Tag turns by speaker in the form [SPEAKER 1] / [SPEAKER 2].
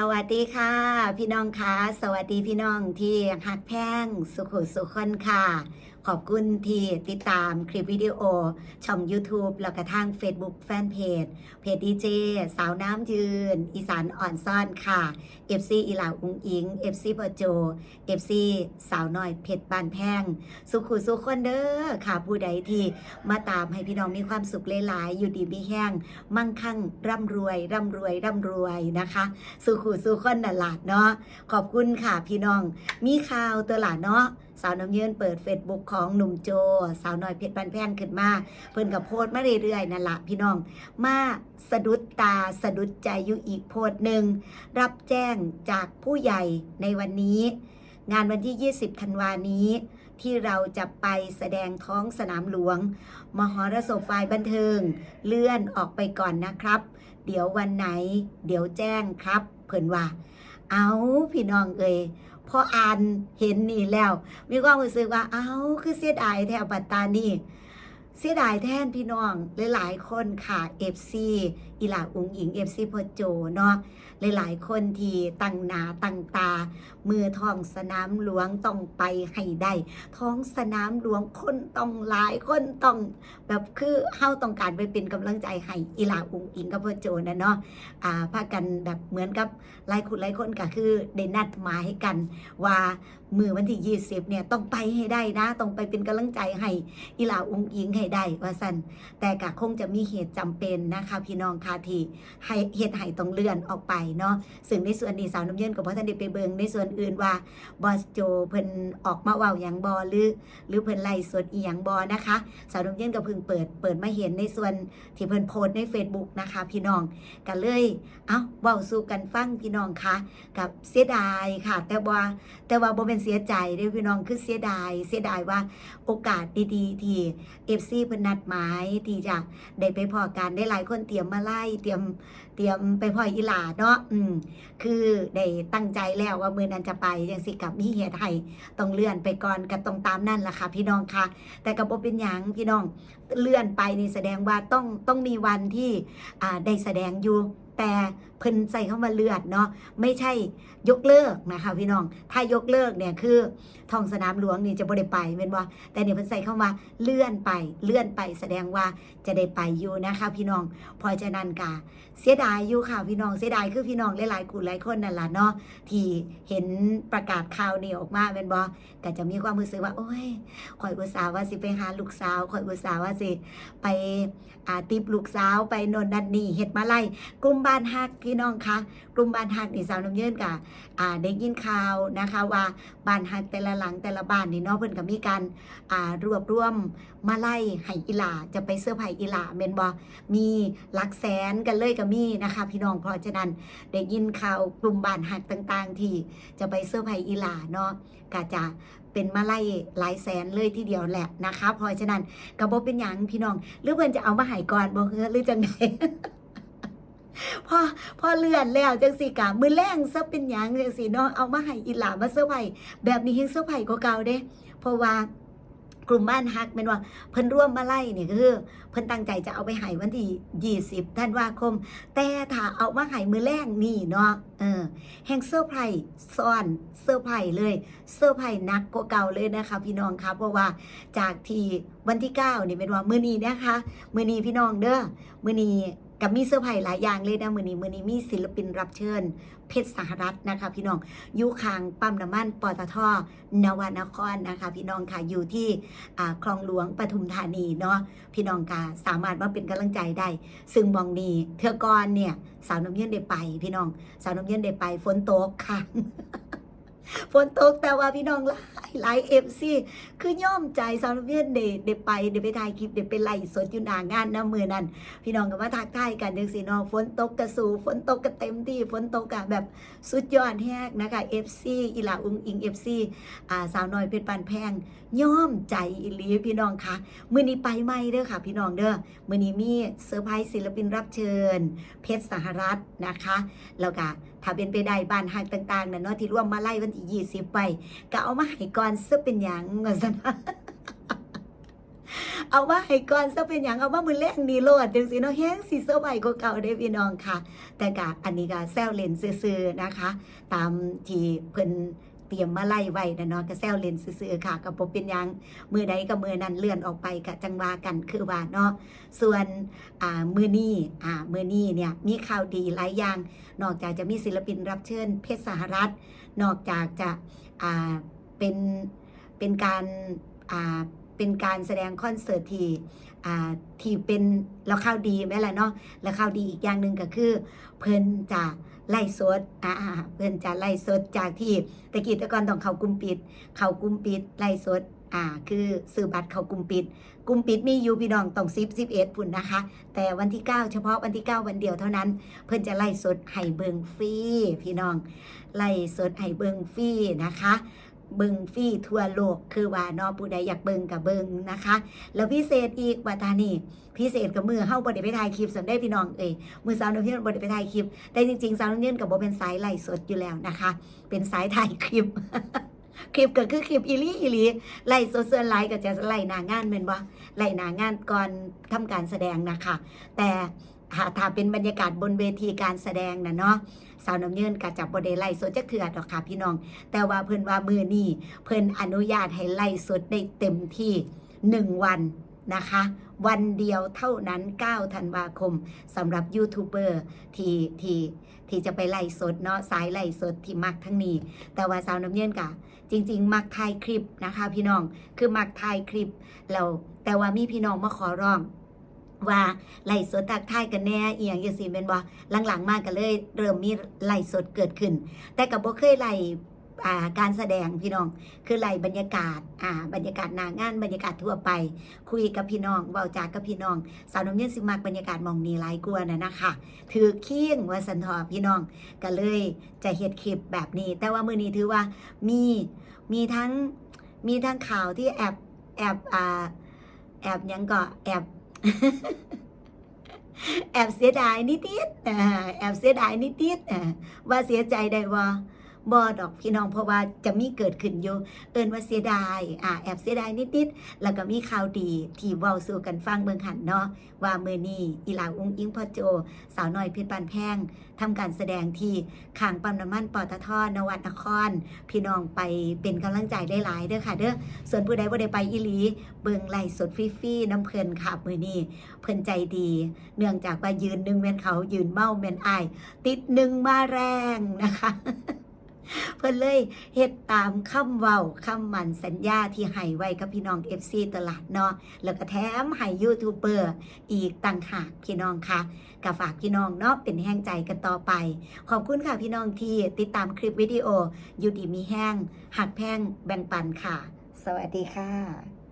[SPEAKER 1] สวัสดีค่ะ พี่น้องคะสวัสดีพี่น้องที่หักแพงสุขุสุขคนค่ะ ขอบคุณที่ติดตามคลิปวิดีโอ ช่อง YouTube แล้วก็ทาง Facebook แฟนเพจ เพจดีเจสาวน้ำยืน อีสานอ่อนซ่อนค่ะ FC อีหลาอุงอิง FC ปอโจ FC สาวน้อยเพชรบานแพง สุขุสุขคนเด้อค่ะผู้ใดที่มาตามให้พี่น้องมีความสุขหลายๆอยู่ดีมีแห้ง มั่งคั่งร่ำรวย ร่ำรวย ร่ำรวยนะคะ สุขุสุขคนน่ะหลาดเนาะขอบคุณค่ะพี่น้องมีข่าวตัวหลาดเนาะสาวน้ำเยินเปิดเฟซบุ๊กของหนุ่มโจ สาวน้อยเพชรบานแพงขึ้นมา เพิ่นกับโพสต์มาเรื่อยๆนั่นละพี่น้อง มาสะดุดตาสะดุดใจอยู่อีกโพสต์หนึ่ง รับแจ้งจากผู้ใหญ่ในวันนี้ งานวันที่ 20 ธันวานี้ ที่เราจะไปแสดงท้องสนามหลวง มหรสพฝ่ายบันเทิง เลื่อนออกไปก่อนนะครับ เดี๋ยววันไหน เดี๋ยวแจ้งครับ เพิ่นว่า เอาพี่น้องเอ่ย พออ่านเห็นนี่แล้ว มีความรู้สึกว่า เอาคือเสียดายแถวปัตตานีเสียดายแทนพี่น้องหลายๆคนค่ะเอฟซีหลาอุงหญิง FC พอโจเนาะหลายๆคนที่ตั้งหนาตั้งตา มือท้องสนามหลวงต้องไปให้ได้ท้องสนามหลวงคนต้องหลายคนต้องแบบคือเฮาต้องการไปเป็นกำลังใจให้อีหลาอุงอิงกับพอโจนะเนาะอ่าพากันแบบเหมือนกับหลายคนหลายคนก็คือได้นัดหมายให้กัน ว่ามือวันที่ 20เนี่ยต้องไปให้ได้นะต้องไปเป็นกำลังใจให้อีหลาอุงอิงให้ได้ว่าสันแต่ก็คงจะมีเหตุจำเป็นนะคะพี่น้องค่ะที่ให้เหตุให้ต้องเลื่อนออกไปเนาะซึ่งในส่วนนี้สาวน้ำเย็นกับพ่อท่านได้ไปเบิงในส่วนอื่นว่าบอสโจเพิ่นออกมาเว้าอย่างบอหรือหรือเพิ่นไล่สดอีหยังบอนะคะสาวดมเย็นก็เพิ่งเปิดเปิดมาเห็นในส่วนที่เพิ่นโพสใน Facebook นะคะพี่น้องกันเลยเอ้าเว้าสู่กันฟังพี่น้องคะกับเสียดายค่ะ แต่ว่าแต่ว่าบ่เป็นเสียใจเด้อพี่น้องคือเสียดาย เสียดายว่าโอกาสดีๆที่ FC เพิ่นนัดหมายที่จะได้ไปพอกันได้หลายคนเตรียมมาไล่เตรียมเตรียมไปพออีหลาเนาะอืมคือได้ตั้งใจแล้วว่ามือนั้นจะไปยังสิกับมีเหตุให้ต้องเลื่อนไปก่อนกับต้องตามนั่นแหละค่ะ พี่น้องค่ะ แต่กับบ่เป็นหยังพี่น้องเลื่อนไปนี่แสดงว่าต้องต้องมีวันที่อ่าได้แสดงอยู่แต่เพิ่นใส่เข้ามาเลือดเนาะไม่ใช่ยกเลิกนะคะพี่น้อง ถ้ายกเลิกเนี่ยคือท้องสนามหลวงนี่จะบ่ได้ไปเป็นว่าแต่เนี่ยเพิ่นใส่เข้ามาเลื่อนไปเลื่อนไปแสดงว่าจะได้ไปอยู่นะคะพี่น้องพราะนันกะเสียดายอยู่ค่ะพี่น้องเสียดายคือพี่น้องหลายๆกลุ่มหลายคนนั่นแหละเนาะที่เห็นประกาศข่าวนี้ออกมาเป็นบ่ก็จะมีความรู้สึกว่า โอ้ยข่อยอุตส่าห์ว่าสิไปหาลูกสาวข่อยอุตส่าห์ว่าสิไปอ่าติบลูกสาวไปนนนันนี่เฮ็ดมาไล่กลุ่มบ้านฮักพี่น้องคะกลุ่มบ้านฮักนี่สาวน้ำเยินกะอ่าได้ยินข่าวนะคะว่าบ้านฮักแต่ละหลังแต่ละบ้านนี่เนาะเพิ่นก็มีการอ่ารวบรวมมาไล่ให้อีหลาจะไปเสื้อไผ่อีหลาแม่นบ่มีหลักแสนกันเลยก็มีนะคะ พี่น้องเพราะฉะนั้นได้ยินข่าวกลุ่มบ้านฮักต่างๆ ที่จะไปเสื้อไผ่อีหลาเนาะก็จะเป็นมาไล่หลายแสนเลยทีเดียวแหละนะคะเพราะฉะนั้นก็บ่เป็นหยังพี่น้อง หรือเพิ่อนจะเอามาให้ก่อนบ่เฮือหรือจังได พอพอเลื่อนแล้วจังสิกะมือแรงซะเป็นหยังจังสิเนาะเอามาให้อีหลามาเซอร์ไพรส์แบบนี้เฮงเซอร์ไพรส์กว่าเก่าเด้ เพราะว่ากลุ่มบ้านฮักแม่นว่าเพิ่นร่วมมาไล่เนี่ก็คือเพิ่นตั้งใจจะเอาไปให้วันที่20ธันวาคม แต่ถ้าเอามาให้มือแรงนี่เนาะเออแห่งเซอร์ไพรส์ซ้อนเซอร์ไพรส์เลยเซอร์ไพรส์นักกว่าเก่าเลยนะคะ พี่น้องคะเพราะว่าจากที่วันที่9นี่เป็นว่ามือนี้นะคะมือนี้พี่น้องเด้อมือนี้ กับมีเซอร์ไพรส์หลายอย่างเลยนะมือนี้มือนี้มีศิลปินรับเชิญ เพชรสหรัฐนะคะ พี่น้องอยู่ข้างปั๊มน้ำมันปตทนวนครนะคะ พี่น้องค่ะอยู่ที่คลองหลวงปทุมธานีเนาะพี่น้องค่ะสามารถมาเป็นกำลังใจได้ ซึ่งมองนี้เธอก่อนเนี่ยสาวน้ำเย็นได้ไป พี่น้อง สาวน้ำเย็นได้ไปฝนตกค่ะ ฝนตกแต่ว่าพี่น้องหลายหลายเอฟซีคือย่อมใจสาวน้ำเย็นเดเดไปเดไปถ่ายคลิปเดไปไล่สดอยู่หน้างานนะมือนั้นพี่น้องก็มาทักทายกันจังสิเนาะฝนตกกระสูฝนตกกระเต็มที่ฝนตกกะแบบสุดยอดแฮกนะคะ FC อีหลาอุงอิง FC อ่าสาวน้อยเพชรปานแพงย่อมใจอีหลีพี่น้องคะมื้อนี้ไปไหมเด้อค่ะ พี่น้องเด้อมื้อนี้มีเซอร์ไพรส์ศิลปินรับเชิญ เพชรสหรัฐนะคะแล้วก็ถ้าเป็นไปได้บ้านฮักต่างๆนะเนาะที่ร่วมมาไล่วันที่สิบไปก็เอามาให้ก่อนซะเป็นหยังว่างเงินกันเอาว่าให้ก่อนซะเป็นหยังเอาว่ามือแรกนี่โลดจังสิเนาะแห้งสิเซอร์ไวกว่าเก่าได้พี่น้องค่ะ แต่กะอันนี้ก็แซวเลนซื่อๆนะคะ ตามที่เพิ่น เตรียมมาไล่ไว้นะเนาะก็แซวเล่นซื่อๆค่ะก็บ่เป็นหยังมือใดก็มือนั้นเลื่อนออกไปก็จังว่ากันคือว่าเนาะส่วนอ่ามือนี้อ่ามือนี้เนี่ยมีข่าวดีหลายอย่างนอกจากจะมีศิลปินรับเชิญ เพชรสหรัฐ นอกจากจะอ่าเป็นเป็นการอ่า เป็นการแสดงคอนเสิร์ตที่อ่าที่เป็นแล้วข่าวดีไหมล่ะเนาะแล้วข่าวดีอีกอย่างหนึ่งก็คือ เพิ่นจะไล่สดอ่าเพิ่นจะไล่สดจากที่ตะกี้ตะกอนต้องเขากุมปิด เขากุมปิดไล่สดอ่าคือซื้อบัตรเขากุมปิด กุมปิดมีอยู่พี่น้องต้อง10 11พุ่นนะคะ แต่วันที่ 9 เฉพาะวันที่ 9 วันเดียวเท่านั้น เพิ่นจะไล่สดให้เบิงฟรีพี่น้องไล่สดให้เบิงฟรีนะคะ เบิงฟรีทั่วโลกคือว่าเนอผู้ใดอยากเบิงกับเบิงนะคะ แล้วพิเศษอีกว่าตานี่พิเศษกับมือเฮาบด้ไปถ่ายคลิปสำได้พี่น้องเอ้ยมือสาวน้ำเพียนบด้ไปถ่ายคลิป แต่จริงๆสาวน้ำเพียนกับโบเป็นสายไล่สดอยู่แล้วนะคะ เป็นสายถ่ายคลิปคลิปก็คือคลิปอีลี่อีลี่ไล่สดส่วนไลน์ก็จะไล่หนางานเป็นบ่ไล่หนางานก่อนทำการแสดงนะคะ แต่ ถ้าเป็นบรรยากาศบนเวทีการแสดงนะเนาะสาวน้ำเยินก็จับบไดไล่สดจักเถื่อดอกค่ะพี่น้อง แต่ว่าเพิ่นว่ามือนี้เพิ่นอนุญาตให้ไล่สดได้เต็มที่1วันนะคะ วันเดียวเท่านั้น 9 ธันวาคมสำหรับยูทูบเบอร์ที่ที่ที่จะไปไล่สดเนาะสายไล่สดที่มักทั้งนี้ แต่ว่าสาวน้ำเย็นกะจริง ๆ มักถ่ายคลิปนะคะ พี่น้องคือมักถ่ายคลิปแล้วแต่ว่ามีพี่น้องมาขอร้อง ว่าไหลสดตักทายกันแน่เอียงจังซี่แม่นบ่หลังๆ มากก็เลย เริ่มมีไหลสดเกิดขึ้น แต่ก็บ่เคยไหลการแสดงพี่น้องคือไหลบรรยากาศอ่าบรรยากาศนางานบรรยากาศทั่วไป คุยกับพี่น้องเว้าจากับพี่น้องสาวน้ำเย็นสิมักบรรยากาศมองนี้หลายกว่านะนะคะถือเคียงว่าสันทอพี่น้องก็เลยจะเฮ็ดคลิปแบบนี้ แต่ว่ามือนี้ถือว่ามีมีทั้งมีทั้งข่าวที่แอบแอบอ่าแอบยังก็แอบ แอบเสียดายนิดๆแอบเสียดายนิดๆว่าเสียใจได้ว่า บอดอกพี่น้องเพราะว่าจะมีเกิดขึ้นอยู่เอินว่าเสียดายอ่าแอบเสียดายนิดๆแล้วก็มีข่าวดีที่เว้าสู่กันฟังเมืองหันเนาะว่ามือนี้อีหลาอุ้งอิงพ่อโจ สาวน้อยเพชรปานแพงทำการแสดงที่ขางปั๊มน้ำมันปตทนวัดนคร พี่น้องไปเป็นกำลังใจได้หลายเด้อค่ะเด้อส่วนผู้ใดบ่ได้ไปอีหลี เบิงไล่สดฟรีๆน้ำเพลินค่ะมือนี้เพิ่นใจดี เนื่องจากว่ายืนหนึ่งแม่นเขายืนเมาแม่นอาย ติดหนึ่งมาแรงนะคะ เพิ่นเลยเฮ็ดตามคำเว้าคำมันสัญญาที่ให้ไว้กับพี่น้อง FC ตลาดเนาะแล้วก็แถมให้ยูทูบเบอร์อีกต่างหากพี่น้องค่ะก็ฝากพี่น้องเนาะเป็นแห้งใจกันต่อไป ขอบคุณค่ะพี่น้องที่ติดตามคลิปวิดีโออยู่ดีมีแห้งหักแพงแบ่งปันค่ะ สวัสดีค่ะ